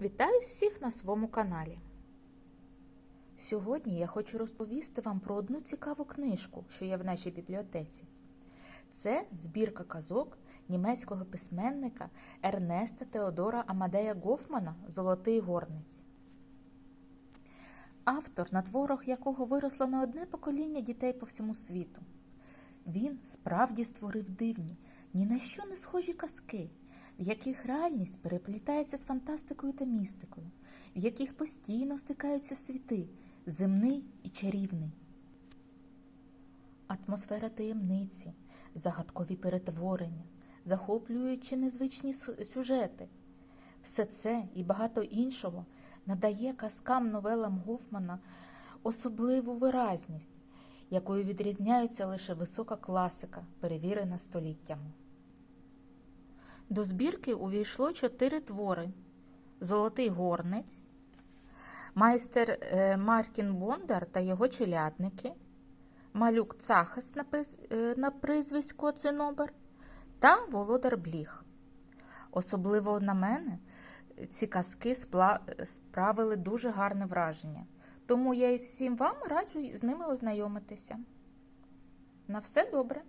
Вітаю всіх на своєму каналі. Сьогодні я хочу розповісти вам про одну цікаву книжку, що є в нашій бібліотеці. Це збірка казок німецького письменника Ернеста Теодора Амадея Гофмана Золотий горниць. Автор, на творах якого виросло не одне покоління дітей по всьому світу. Він справді створив дивні, ні на що не схожі казки, в яких реальність переплітається з фантастикою та містикою, в яких постійно стикаються світи земний і чарівний. Атмосфера таємниці, загадкові перетворення, захоплюючі незвичні сюжети. Все це і багато іншого надає казкам новелам Гофмана особливу виразність, якою відрізняється лише висока класика, перевірена століттями. До збірки увійшло чотири твори: Золотий горниць, майстер е, Мартін Бондар та його челядники, малюк Цахас на, приз- е, прізвисько Цинобер та Володар Бліх. Особливо на мене ці казки справили дуже гарне враження. Тому я і всім вам раджу з ними ознайомитися. На все добре!